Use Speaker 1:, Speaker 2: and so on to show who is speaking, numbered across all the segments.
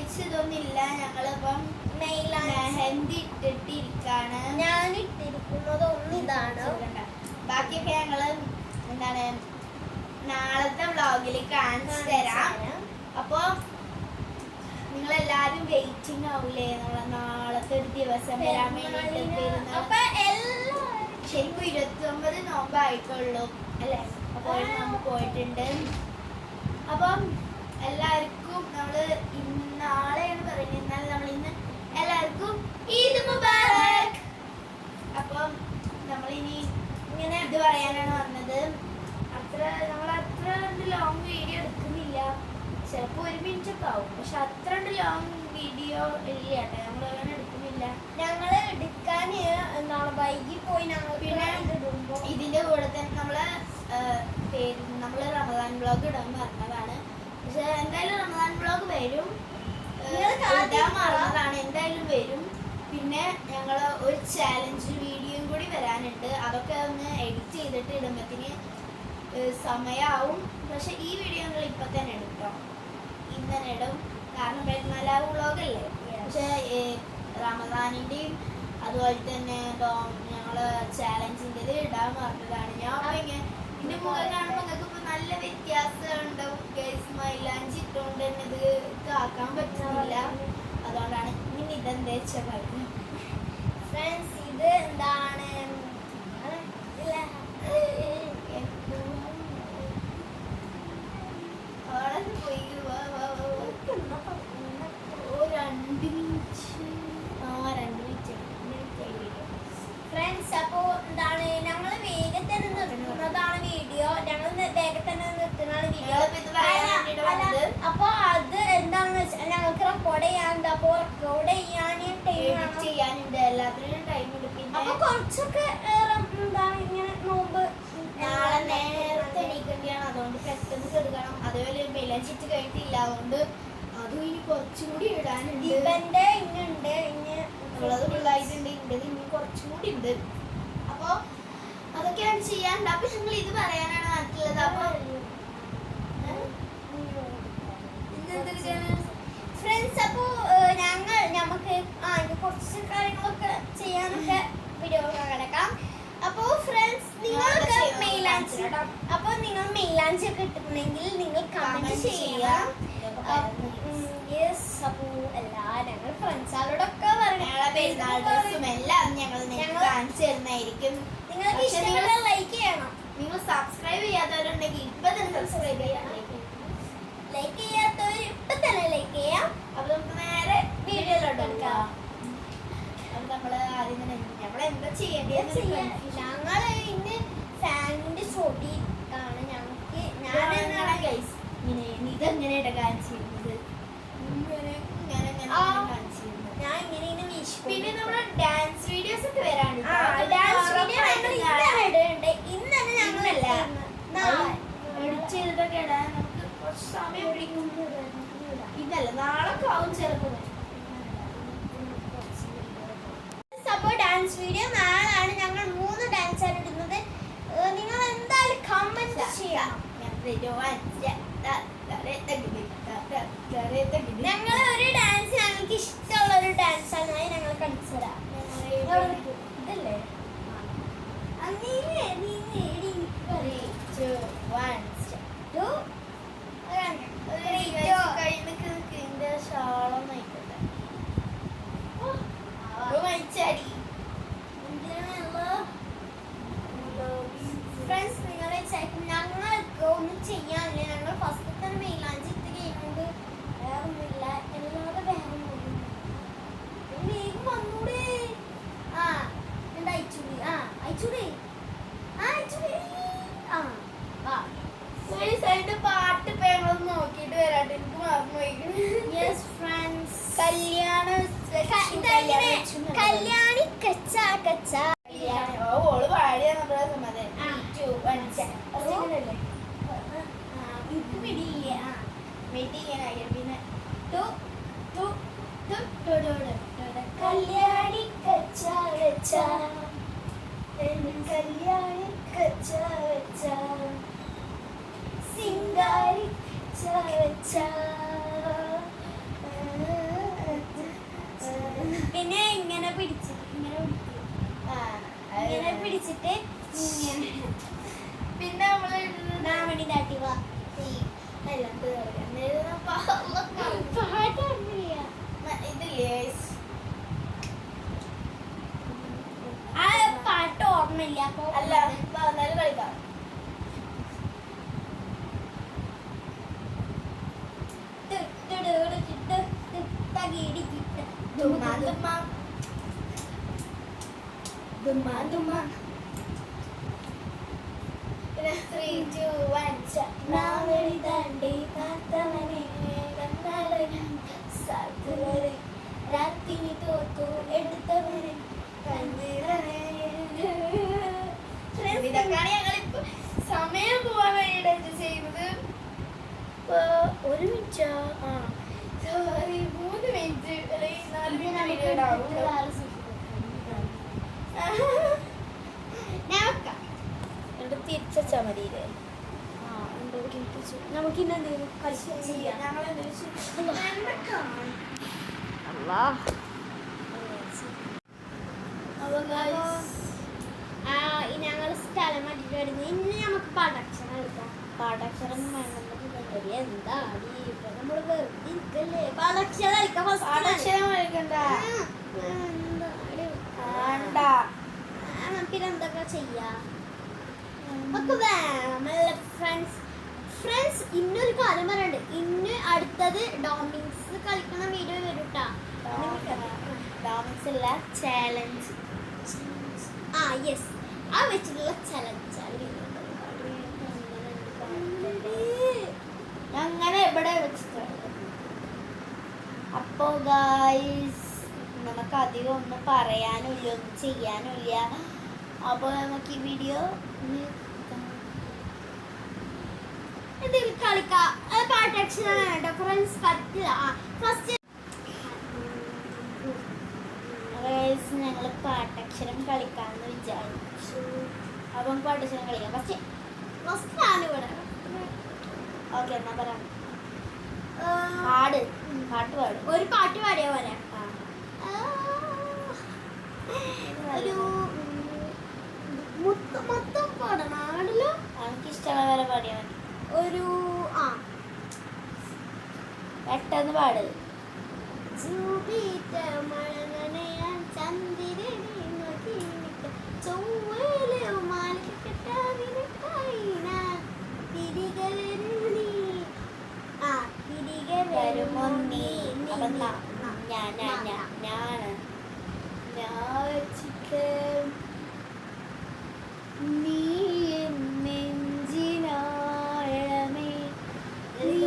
Speaker 1: പ്രത്യേകിച്ച് ഇതൊന്നും ഇല്ല ഞങ്ങളിപ്പം മെഹന്തി ഇട്ടിട്ടിരിക്കാണ്
Speaker 2: ഞാൻ ഇട്ടിരിക്കുന്നത് ഒന്നിതാണ്
Speaker 1: ബാക്കിയൊക്കെ ഞങ്ങൾ എന്താണ് നാളത്തെ വ്ളോഗിൽ കാണിച്ചു തരാം. അപ്പൊ നിങ്ങൾ എല്ലാരും വെയിറ്റിംഗ് ആവൂലേ? നമ്മളെ നാളത്തെ ഒരു ദിവസം വരാൻ
Speaker 2: എല്ലാവരും
Speaker 1: ശരിക്കും ഇരുപത്തി ഒമ്പത് നോമ്പായിട്ടുള്ളൂ. അല്ലേ? അപ്പോൾ നമ്മൾ പോയിട്ടുണ്ട്. അപ്പം എല്ലാവർക്കും നമ്മൾ നാളെയാണ് പറയുന്നത്. എന്നാൽ നമ്മൾ ഇന്ന് എല്ലാവർക്കും ഈദ് മുബാറക്. അപ്പം നമ്മളിനി ഇങ്ങനെ ഇത് പറയാനാണ് വന്നത്. അത്ര നമ്മൾ അത്ര ലോങ് വീഡിയോ എടുക്കുന്നില്ല. ചിലപ്പോൾ ഒരു മിനിറ്റ് ഒക്കെ ആവും. പക്ഷെ അത്ര ലോങ് വീഡിയോ ഇല്ല കേട്ടോ. നമ്മൾ അങ്ങനെ എടുക്കുന്നില്ല.
Speaker 2: ഞങ്ങൾ എടുക്കാൻ എന്താണ് വൈകി പോയി ഞങ്ങൾ
Speaker 1: പിന്നെ ഇതിന്റെ കൂടെ തന്നെ നമ്മൾ പേര് നമ്മൾ റമദാൻ ബ്ലോഗ് ഇടാൻ പറഞ്ഞതാണ്. എന്തായാലും റമദാൻ ബ്ലോഗ് വരും. മറന്നതാണ്. എന്തായാലും വരും. പിന്നെ ഞങ്ങൾ ഒരു ചാലഞ്ച് വീഡിയോയും കൂടി വരാനുണ്ട്. അതൊക്കെ ഒന്ന് എഡിറ്റ് ചെയ്തിട്ട് ഇടുമ്പത്തിന് സമയാവും. പക്ഷെ ഈ വീഡിയോ ഞങ്ങൾ ഇപ്പൊ തന്നെ ഇടും കേട്ടോ ഇന്ന് തന്നെ ഇടും. കാരണം പെരുന്നാലാവ് വ്ളോഗല്ലേ പക്ഷെ റമദാനിന്റെയും അതുപോലെ തന്നെ ഞങ്ങൾ ചാലഞ്ചിന്റെ ഇടാൻ പറഞ്ഞതാണ് ഞാൻ ഇങ്ങനെ എന്റെ മുഖം ഇട്ടുകൊണ്ട് ഇതാക്കാൻ പറ്റുന്നില്ല. അതുകൊണ്ടാണ് ഇനി ഇതെന്താ വെച്ചാൽ
Speaker 2: ഫ്രണ്ട്സ് ഇത് എന്താണ് അത് ഇല്ല.
Speaker 1: അവിടെ പോയി വാ, വാ, വാ, വാ. ഓ രണ്ട് മിനിറ്റ് ആ രണ്ട് മിനിറ്റ് രണ്ട് മിനിറ്റ് ആയി video.
Speaker 2: ഫ്രണ്ട്സ് അപ്പോ എന്താണ് ഞങ്ങൾ വേഗത്തിൽ നിർത്തുന്നതാണ് വീഡിയോ ഞങ്ങൾ വേഗത്തിൽ നിർത്തുന്നതാണ് വീഡിയോ
Speaker 1: ഞങ്ങളിപ്പോ ഇത് പറയാൻ വേണ്ടിയിട്ട് വന്നത്
Speaker 2: അപ്പൊ അത് എന്താണെന്ന് വെച്ചാൽ ഞങ്ങൾക്ക് റെക്കോർഡ് ചെയ്യാനുണ്ട് അപ്പൊ റെക്കോർഡ് ചെയ്യാൻ ടൈം
Speaker 1: edit
Speaker 2: വേണം
Speaker 1: ചെയ്യാനുണ്ട് എല്ലാത്തിനും ടൈം ഉണ്ട് പിന്നെ
Speaker 2: അപ്പൊ കുറച്ചൊക്കെ എന്താണ് ഇങ്ങനെ നോമ്പ്
Speaker 1: നാളെ നേരത്തെ എണീക്കേണ്ടിയാണ്. അതുകൊണ്ട് പെട്ടെന്ന് കെടുക്കണം. അതേപോലെ മെലച്ചിട്ട് കഴിഞ്ഞിട്ടില്ല. അതുകൊണ്ട് അതും ഇനി കുറച്ചും കൂടി ഇടാനുണ്ട്.
Speaker 2: ദീപന്റെ ഇന്നുണ്ട് ഇന്ന്
Speaker 1: ഉള്ളത് ഫുള്ളായിട്ടുണ്ട്. ഇന്റത് ഇനി കുറച്ചും കൂടി ഉണ്ട്. അപ്പൊ അതൊക്കെയാണ് ചെയ്യാനുണ്ട്. അപ്പൊ ഞങ്ങൾ ഇത് പറയാനാണ് നാട്ടിലുള്ളത് അപ്പൊ ഇന്നെന്തൊക്കെയാണ്
Speaker 2: ഫ്രണ്ട്സ് അപ്പോ ഞങ്ങൾ നമുക്ക് ആ ഇത് കുറച്ച് കാര്യങ്ങളൊക്കെ ചെയ്യാനൊക്കെ വീഡിയോ കിടക്കാം അപ്പോ ഫ്രണ്ട്സ് നിങ്ങളൊക്കെ
Speaker 1: ഞങ്ങളൊക്കെ ചെയ്യാൻ
Speaker 2: മെയിലാഞ്ചി
Speaker 1: കാണിച്ചുതരാം.
Speaker 2: അപ്പൊ നിങ്ങൾ മെയിലാഞ്ചി ഒക്കെ നിങ്ങൾ കമന്റ്
Speaker 1: ചെയ്യുക
Speaker 2: ചെയ്യാം
Speaker 1: ചെയ്യാം.
Speaker 2: യെസ് അപ്പോ എല്ലാ ഞങ്ങൾ ഫ്രണ്ട്സാളോടൊക്കെ
Speaker 1: ഞങ്ങളെ പെരുന്നാൾ ഡ്രസ്സും എല്ലാം ഞങ്ങൾ നിങ്ങൾക്ക്
Speaker 2: ഞങ്ങൾ-
Speaker 1: കാണിച്ചു തരുന്നതായിരിക്കും
Speaker 2: നിങ്ങൾക്ക്
Speaker 1: പക്ഷെ
Speaker 2: ലൈക്ക് ചെയ്യണം.
Speaker 1: നിങ്ങൾ സബ്സ്ക്രൈബ് ചെയ്യാത്തവരുണ്ടെങ്കിൽ ഇപ്പൊ തന്നെ സബ്സ്ക്രൈബ് ചെയ്യാം.
Speaker 2: ലൈക്ക് ചെയ്യാത്തവർ ഇപ്പൊ തന്നെ ലൈക്ക് ചെയ്യാം.
Speaker 1: അപ്പൊ നമുക്ക് നേരെ വീഡിയോയിലോട്ട്
Speaker 2: എടുക്കാം.
Speaker 1: അപ്പൊ നമ്മൾ ആദ്യം തന്നെ നമ്മൾ എന്താ ചെയ്യേണ്ടത്
Speaker 2: ഞങ്ങൾ ഇന്ന് ഫാനിന്റെ ചോട്ടിയിട്ടാണ് ഞങ്ങൾക്ക് ഞാൻ
Speaker 1: ഞാനെന്നാണ് ഗൈസ് ഇങ്ങനെ ഇതെങ്ങനെയാ കാണിച്ചിരുന്നത് ഇങ്ങനെ ഇങ്ങനെ ഇങ്ങനെ
Speaker 2: ആ.
Speaker 1: കാണിച്ചിരുന്നത്
Speaker 2: ഞാൻ ഇങ്ങനെ ഇങ്ങനെ വീശി
Speaker 1: പിന്നെ നമ്മുടെ ഡാൻസ് വീഡിയോസ് ഒക്കെ വരാണ്ട്
Speaker 2: ആ ഡാൻസ് വീഡിയോ ഞങ്ങൾ ഇന്ന് ഇടുന്നുണ്ട് ഇന്ന് തന്നെ ഞങ്ങൾ
Speaker 1: ഇന്നല്ല.
Speaker 2: നാളെ
Speaker 1: എഡിറ്റ് ചെയ്തിട്ടൊക്കെ ഇടാൻ നമുക്ക് കുറച്ച് സമയം ഇതല്ല
Speaker 2: ഡാൻസ് വീഡിയോ നാളാണ് ഞങ്ങൾ മൂന്ന് ഡാൻസ് ആണ് നിങ്ങൾ കമന്റ് ഒരു ഡാൻസ് ഞങ്ങൾക്ക് ഇഷ്ടമുള്ള ഒരു ഡാൻസ് ആണ് അത് ഞങ്ങൾ കളിച്ചു തരാം ഇതല്ലേ ആ, നീങ്ങ്, നീങ്ങ്, എടി, പറയ്. Two, three, two. ഫ്രണ്ട്സ് നിങ്ങൾ ഞങ്ങൾക്ക് ഒന്നും ചെയ്യാനില്ല ഞങ്ങൾ ഫസ്റ്റ് തന്നെ മെയിലാഞ്ചി ഇട്ട് കഴിയുന്നത് വേറെ ഒന്നുമില്ല എല്ലാവരും വേറെ ഒന്നും വേഗം വന്നൂടെ ആ എന്താ അയച്ചൂടി ആ അയച്ചൂടി ആ അയച്ചൂടി ആ വാ
Speaker 1: പാട്ട് ഇപ്പൊ ഞങ്ങളൊന്ന് നോക്കിയിട്ട് വരാട്ടെ എനിക്ക് മറന്നു
Speaker 2: യെസ് ഫ്രണ്ട്സ്
Speaker 1: കല്യാണ
Speaker 2: ഇതങ്ങനെ കല്യാണി കച്ച കച്ച.
Speaker 1: ഓൾ പാടിയ നമ്മളെ സമ്മതം
Speaker 2: കല്യാണി കച്ച കച്ച. കല്യാണി കച്ച കച്ച. സിംഗാരി കച്ച കച്ച. നാമണി താട്ടി വാ.
Speaker 1: ഇപ്പൊ ഒരു മിനിറ്റ് ആ. സോറി മൂന്ന് മിനിറ്റ് അല്ലെങ്കിൽ നാല് മിനിറ്റ് വീഡിയോ എന്നിട്ട് തിരിച്ചാ മതിയില്ലേ
Speaker 2: നമുക്ക് കളിച്ച് ചെയ്യാം.
Speaker 1: ഞങ്ങൾ
Speaker 2: അല്ലാ സ്ഥലം മാറ്റിട്ട് വരുന്നത് ഇനി നമുക്ക് പാടക്ഷരം എടുക്കാം.
Speaker 1: പാഠാക്ഷരം വേണമെന്ന്
Speaker 2: ഒരു എന്താ? അടി ഇപ്പൊ നമ്മൾ വെറുതെ ഇരിക്കല്ലേ? പാഠക്ഷരം കളിക്കാം first.
Speaker 1: പാഠാക്ഷരം കളിക്കണ്ട
Speaker 2: ഉം, എന്താ അടി?
Speaker 1: വേണ്ട.
Speaker 2: ആ, പിന്നെ എന്തൊക്കെ ചെയ്യാ? ഫ്രണ്ട്സ് ഫ്രണ്ട്സ് ഇന്നൊരു കാര്യം പറയണ്ട്. ഇന്ന് അടുത്തത് ഡോമിൻസ് കളിക്കുന്ന വീഡിയോ വരും
Speaker 1: ഡാൻസ് അല്ല ചാലഞ്ച്
Speaker 2: ആ യെസ് ആ വെച്ചിട്ടുള്ള ചലഞ്ച്
Speaker 1: ഇവിടെ വെച്ചിട്ടുണ്ട് അപ്പോ ഗായ്സ് നമുക്ക് അധികം ഒന്നും പറയാനുമില്ല ഒന്നും ചെയ്യാനുമില്ല അപ്പോൾ നമുക്ക് ഈ വീഡിയോ
Speaker 2: കളിക്കാം. പാട്ട് ഫ്രണ്ട്സ് പറ്റില്ല
Speaker 1: ഞങ്ങൾ പാട്ടക്ഷരം കളിക്കാമെന്ന് വിചാരിച്ചു. അപ്പം പാട്ടക്ഷരം കളിക്കാം. ഫസ്റ്റ്
Speaker 2: ഫസ്റ്റ് ആണ് ഇവിടെ.
Speaker 1: ഓക്കെ എന്നാ പറയാം. പാട്. പാട്ട് പാടും.
Speaker 2: ഒരു പാട്ട് പാടിയ പോലെ ഒരു മൊത്തം മൊത്തം
Speaker 1: എനിക്ക് ഇഷ്ടമുള്ള വരെ പാടിയാൽ മതി.
Speaker 2: ഒരു ആ.
Speaker 1: പെട്ടെന്ന് പാട്.
Speaker 2: മഴ നനയാൻ ചന്ദ്രനെ. ചൊവ്വയിലെ മാലിക കെട്ടാതിരിക്കായി തിരികെ തിരികെ വരുമോ നീ?
Speaker 1: അപ്പൊ ഞാൻ ഞാൻ ഞാൻ ഞാൻ ഞാൻ വെച്ചിട്ട് നീ നെഞ്ചിനാഴമേ നീ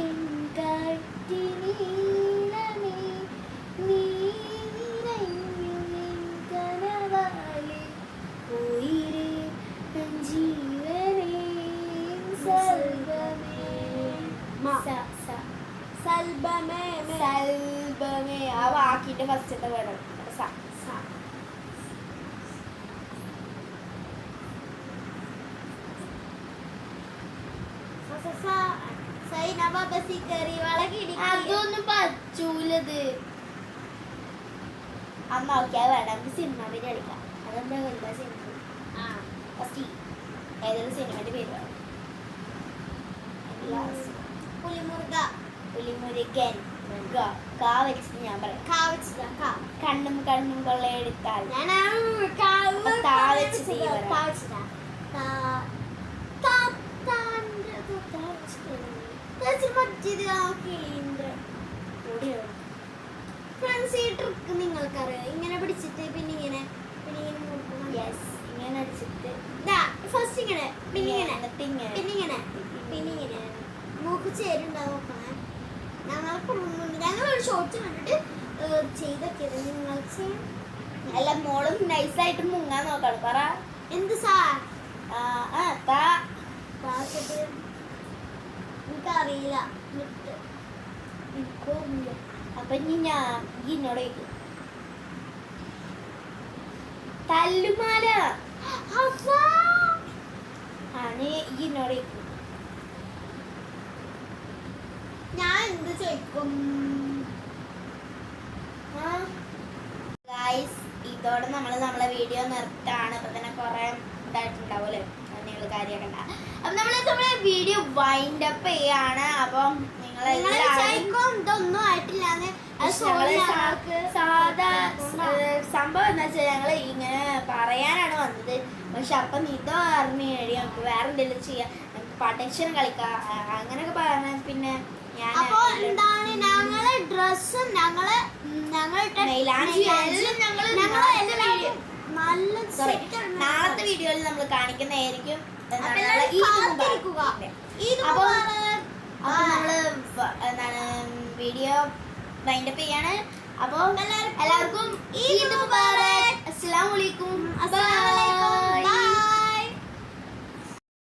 Speaker 1: എൻ കാറ്റിനീളമേ നീ കനവാലെ ഉയിരേ ജീവനേ സർവമേ
Speaker 2: മ.
Speaker 1: സ സ
Speaker 2: സൽബമേ
Speaker 1: ആ വാക്കിന്റെ ഫസ്റ്റത്തെ വേണം. അതൊന്നും പറ്റൂലത്. അമ്മ ഓക്കെ വേണം സിനിമ പേര് കളിക്കാം. അതെന്താ വലുതാ സിനിമ. ഫസ്റ്റ് ഏതൊരു സിനിമയുടെ പേര് വേണം
Speaker 2: പുലിമുറുക
Speaker 1: പുലിമുരുകൻ കാ വെച്ചിട്ട് ഞാൻ പറയാം.
Speaker 2: കാ വെച്ചിട്ടാ കാ.
Speaker 1: കണ്ണും കൊള്ളയെടുത്താൽ
Speaker 2: കാ വെച്ചിട്ടാ. ഫ്രണ്ട്സ് ഈ ട്രിക്ക് നിങ്ങൾക്കറിയാം? ഇങ്ങനെ പിടിച്ചിട്ട് പിന്നെ ഇങ്ങനെ പിന്നെ ഇങ്ങനെ
Speaker 1: അടിച്ചിട്ട്.
Speaker 2: ഫസ്റ്റ് ഇങ്ങനെ പിന്നെ ഇങ്ങനെ പിന്നെ ഇങ്ങനെ പിന്നെ ഇങ്ങനെ. മൂക്ക് ചേരുണ്ടാവും മുന്നുണ്ട് ഷോർട്സ് കണ്ടിട്ട്
Speaker 1: നിങ്ങൾക്ക് മോളും നൈസായിട്ട് മുങ്ങാൻ നോക്കണം. പറ.
Speaker 2: എന്ത് പാക്കറ്റ് എനിക്കറിയില്ല.
Speaker 1: അപ്പൊ ഇനി ഞാൻ ചോദിക്കും. തല്ലുമാല.
Speaker 2: അഫാ.
Speaker 1: ആ നീ ഈ എന്നോട് ചോദിക്കും
Speaker 2: ഞാൻ എന്ത് ചോദിക്കും
Speaker 1: ആ? ഇതോടെ നമ്മൾ നമ്മളെ വീഡിയോ നിർത്താണ്. അപ്പൊ തന്നെ കൊറേ ഇതായിട്ടുണ്ടാവുമല്ലോ നിങ്ങൾ കാര്യമാക്കണ്ട അപ്പൊ നമ്മൾ നമ്മുടെ വീഡിയോ വൈൻഡ് അപ്പ് ചെയ്യാണ്. അപ്പം നിങ്ങൾ
Speaker 2: ഇതൊന്നും ആയിട്ടില്ല
Speaker 1: സാധാ സംഭവം എന്താ വെച്ചാൽ ഞങ്ങൾ ഇങ്ങനെ പറയാനാണ് വന്നത്. പക്ഷെ അപ്പൊ ഇതോ അറിഞ്ഞു കഴിയും നമുക്ക് വേറെ എന്തെങ്കിലും ചെയ്യാം. നമുക്ക് പട്ടക്ഷരം കളിക്കാം. അങ്ങനെയൊക്കെ പറഞ്ഞ പിന്നെ ഞാൻ
Speaker 2: അപ്പൊ എന്താണ് ഞങ്ങൾ ഡ്രസ്സും ഞങ്ങളെ
Speaker 1: നാളത്തെ
Speaker 2: നല്ല
Speaker 1: സോറി നാളത്തെ വീഡിയോയിൽ നമ്മൾ കാണിക്കുന്നതായിരിക്കും എന്താണ്
Speaker 2: അപ്പൊ എല്ലാവരും
Speaker 1: ഈ
Speaker 2: കാത്തിരിക്കുക. ഇത്
Speaker 1: അപ്പൊ
Speaker 2: മുബാറക്.
Speaker 1: അപ്പൊ നമ്മൾ എന്താണ് വീഡിയോ വൈൻഡപ്പ് ചെയ്യാണ്. അപ്പൊ
Speaker 2: എല്ലാവർക്കും
Speaker 1: എല്ലാവർക്കും ഈദ്